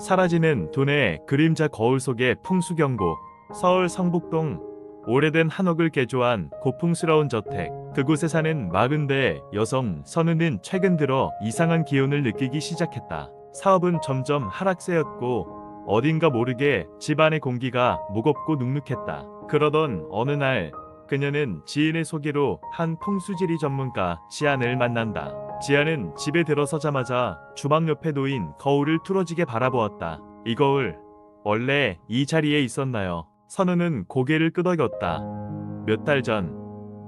사라지는 돈의 그림자 거울 속의 풍수경고 서울 성북동 오래된 한옥을 개조한 고풍스러운 저택 그곳에 사는 40대 여성 선우는 최근 들어 이상한 기운을 느끼기 시작했다. 사업은 점점 하락세였고 어딘가 모르게 집안의 공기가 무겁고 눅눅했다. 그러던 어느 날 그녀는 지인의 소개로 한 풍수지리 전문가 지안을 만난다. 지안은 집에 들어서자마자 주방 옆에 놓인 거울을 뚫어지게 바라보았다. 이 거울 원래 이 자리에 있었나요? 선우는 고개를 끄덕였다. 몇 달 전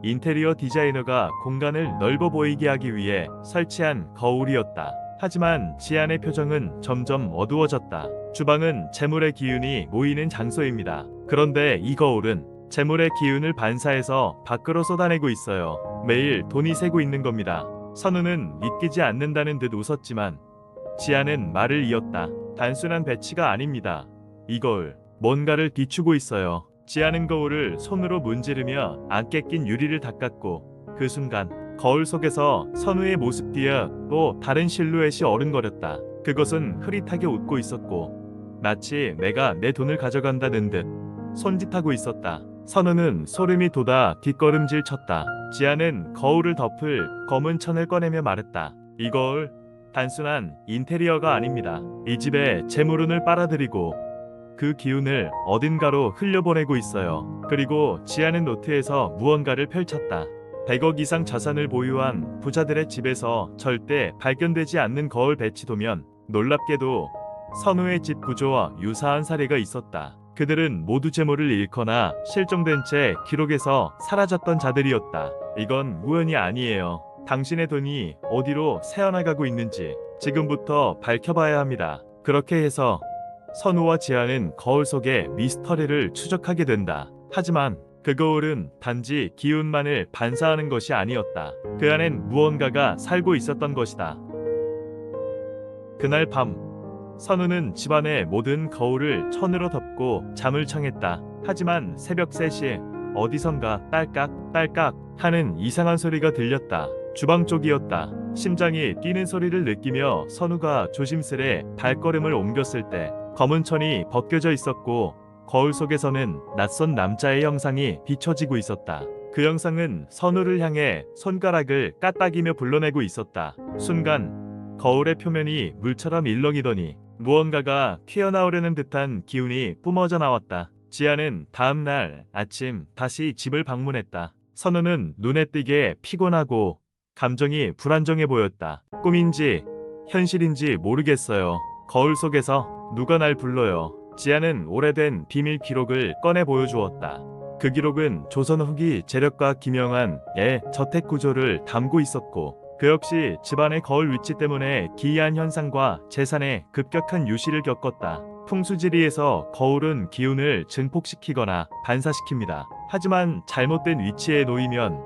인테리어 디자이너가 공간을 넓어 보이게 하기 위해 설치한 거울이었다. 하지만 지안의 표정은 점점 어두워졌다. 주방은 재물의 기운이 모이는 장소입니다. 그런데 이 거울은 재물의 기운을 반사해서 밖으로 쏟아내고 있어요. 매일 돈이 새고 있는 겁니다. 선우는 믿기지 않는다는 듯 웃었지만 지아는 말을 이었다. 단순한 배치가 아닙니다. 이 거울 뭔가를 비추고 있어요. 지아는 거울을 손으로 문지르며 안개 낀 유리를 닦았고 그 순간 거울 속에서 선우의 모습 뒤에 또 다른 실루엣이 어른거렸다. 그것은 흐릿하게 웃고 있었고 마치 내가 내 돈을 가져간다는 듯 손짓하고 있었다. 선우는 소름이 돋아 뒷걸음질 쳤다. 지아는 거울을 덮을 검은 천을 꺼내며 말했다. 이 거울 단순한 인테리어가 아닙니다. 이 집에 재물운을 빨아들이고 그 기운을 어딘가로 흘려보내고 있어요. 그리고 지아는 노트에서 무언가를 펼쳤다. 100억 이상 자산을 보유한 부자들의 집에서 절대 발견되지 않는 거울 배치도면 놀랍게도 선우의 집 구조와 유사한 사례가 있었다. 그들은 모두 재물을 잃거나 실종된 채 기록에서 사라졌던 자들이었다. 이건 우연이 아니에요. 당신의 돈이 어디로 새어나가고 있는지 지금부터 밝혀봐야 합니다. 그렇게 해서 선우와 지아는 거울 속의 미스터리를 추적하게 된다. 하지만 그 거울은 단지 기운만을 반사하는 것이 아니었다. 그 안엔 무언가가 살고 있었던 것이다. 그날 밤 선우는 집안의 모든 거울을 천으로 덮고 잠을 청했다. 하지만 새벽 3시 어디선가 딸깍 딸깍 하는 이상한 소리가 들렸다. 주방 쪽이었다. 심장이 뛰는 소리를 느끼며 선우가 조심스레 발걸음을 옮겼을 때 검은 천이 벗겨져 있었고 거울 속에서는 낯선 남자의 형상이 비춰지고 있었다. 그 형상은 선우를 향해 손가락을 까딱이며 불러내고 있었다. 순간 거울의 표면이 물처럼 일렁이더니 무언가가 튀어나오려는 듯한 기운이 뿜어져 나왔다. 지아는 다음 날 아침 다시 집을 방문했다. 선우는 눈에 띄게 피곤하고 감정이 불안정해 보였다. 꿈인지 현실인지 모르겠어요. 거울 속에서 누가 날 불러요. 지아는 오래된 비밀 기록을 꺼내 보여주었다. 그 기록은 조선 후기 재력가 김영한의 저택 구조를 담고 있었고 그 역시 집안의 거울 위치 때문에 기이한 현상과 재산의 급격한 유실을 겪었다. 풍수지리에서 거울은 기운을 증폭시키거나 반사시킵니다. 하지만 잘못된 위치에 놓이면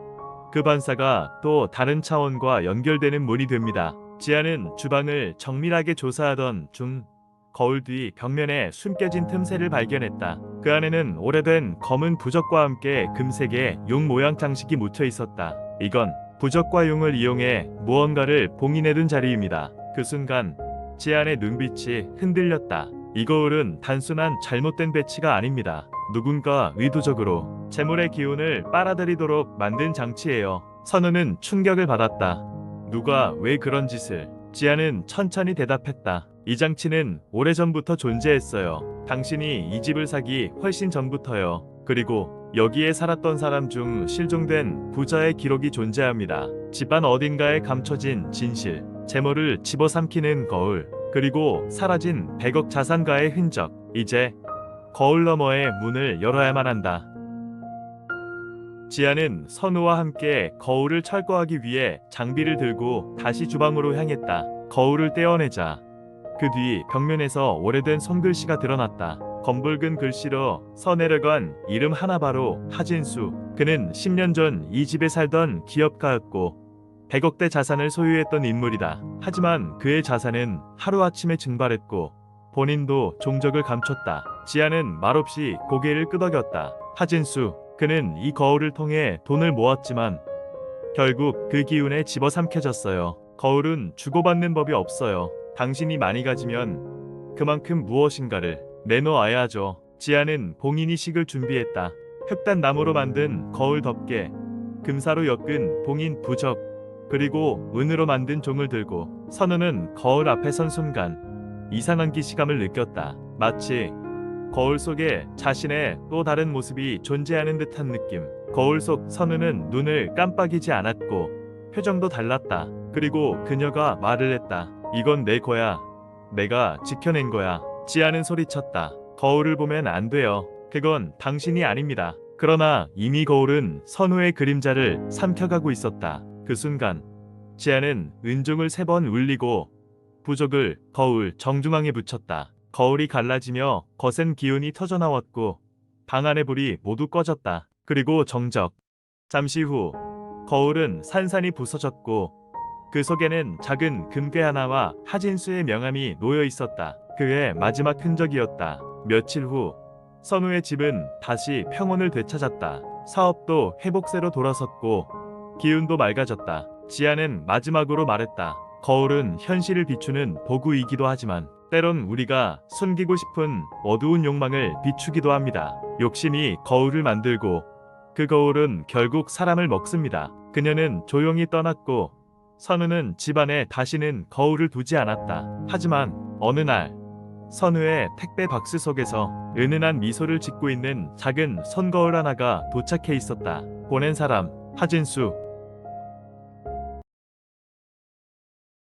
그 반사가 또 다른 차원과 연결되는 문이 됩니다. 지아는 주방을 정밀하게 조사하던 중 거울 뒤 벽면에 숨겨진 틈새를 발견했다. 그 안에는 오래된 검은 부적과 함께 금색의 용 모양 장식이 묻혀 있었다. 이건 부적과 용을 이용해 무언가를 봉인해둔 자리입니다. 그 순간 지안의 눈빛이 흔들렸다. 이 거울은 단순한 잘못된 배치가 아닙니다. 누군가 의도적으로 재물의 기운을 빨아들이도록 만든 장치예요. 선우는 충격을 받았다. 누가 왜 그런 짓을? 지아는 천천히 대답했다. 이 장치는 오래전부터 존재했어요. 당신이 이 집을 사기 훨씬 전부터요. 그리고 여기에 살았던 사람 중 실종된 부자의 기록이 존재합니다. 집안 어딘가에 감춰진 진실, 재물을 집어삼키는 거울, 그리고 사라진 100억 자산가의 흔적. 이제 거울 너머의 문을 열어야만 한다. 지아는 선우와 함께 거울을 철거하기 위해 장비를 들고 다시 주방으로 향했다. 거울을 떼어내자 그 뒤 벽면에서 오래된 손글씨가 드러났다. 검붉은 글씨로 써내려간 이름 하나 바로 하진수. 그는 10년 전 이 집에 살던 기업가였고 100억대 자산을 소유했던 인물이다. 하지만 그의 자산은 하루아침에 증발했고 본인도 종적을 감췄다. 지아는 말없이 고개를 끄덕였다. 하진수, 그는 이 거울을 통해 돈을 모았지만 결국 그 기운에 집어삼켜졌어요. 거울은 주고받는 법이 없어요. 당신이 많이 가지면 그만큼 무엇인가를 내놓아야 하죠. 지아는 봉인이 식을 준비했다. 흑단 나무로 만든 거울 덮개, 금사로 엮은 봉인 부적, 그리고 은으로 만든 종을 들고 선우는 거울 앞에 선 순간 이상한 기시감을 느꼈다. 마치 거울 속에 자신의 또 다른 모습이 존재하는 듯한 느낌. 거울 속 선우는 눈을 깜빡이지 않았고 표정도 달랐다. 그리고 그녀가 말을 했다. 이건 내 거야. 내가 지켜낸 거야. 지아는 소리쳤다. 거울을 보면 안 돼요. 그건 당신이 아닙니다. 그러나 이미 거울은 선우의 그림자를 삼켜가고 있었다. 그 순간 지아는 은종을 세 번 울리고 부적을 거울 정중앙에 붙였다. 거울이 갈라지며 거센 기운이 터져나왔고 방 안의 불이 모두 꺼졌다. 그리고 정적. 잠시 후 거울은 산산이 부서졌고 그 속에는 작은 금괴 하나와 하진수의 명함이 놓여 있었다. 그의 마지막 흔적이었다. 며칠 후 선우의 집은 다시 평온을 되찾았다. 사업도 회복세로 돌아섰고 기운도 맑아졌다. 지아는 마지막으로 말했다. 거울은 현실을 비추는 도구이기도 하지만 때론 우리가 숨기고 싶은 어두운 욕망을 비추기도 합니다. 욕심이 거울을 만들고 그 거울은 결국 사람을 먹습니다. 그녀는 조용히 떠났고 선우는 집안에 다시는 거울을 두지 않았다. 하지만 어느 날 선우의 택배 박스 속에서 은은한 미소를 짓고 있는 작은 손거울 하나가 도착해 있었다. 보낸 사람 하진수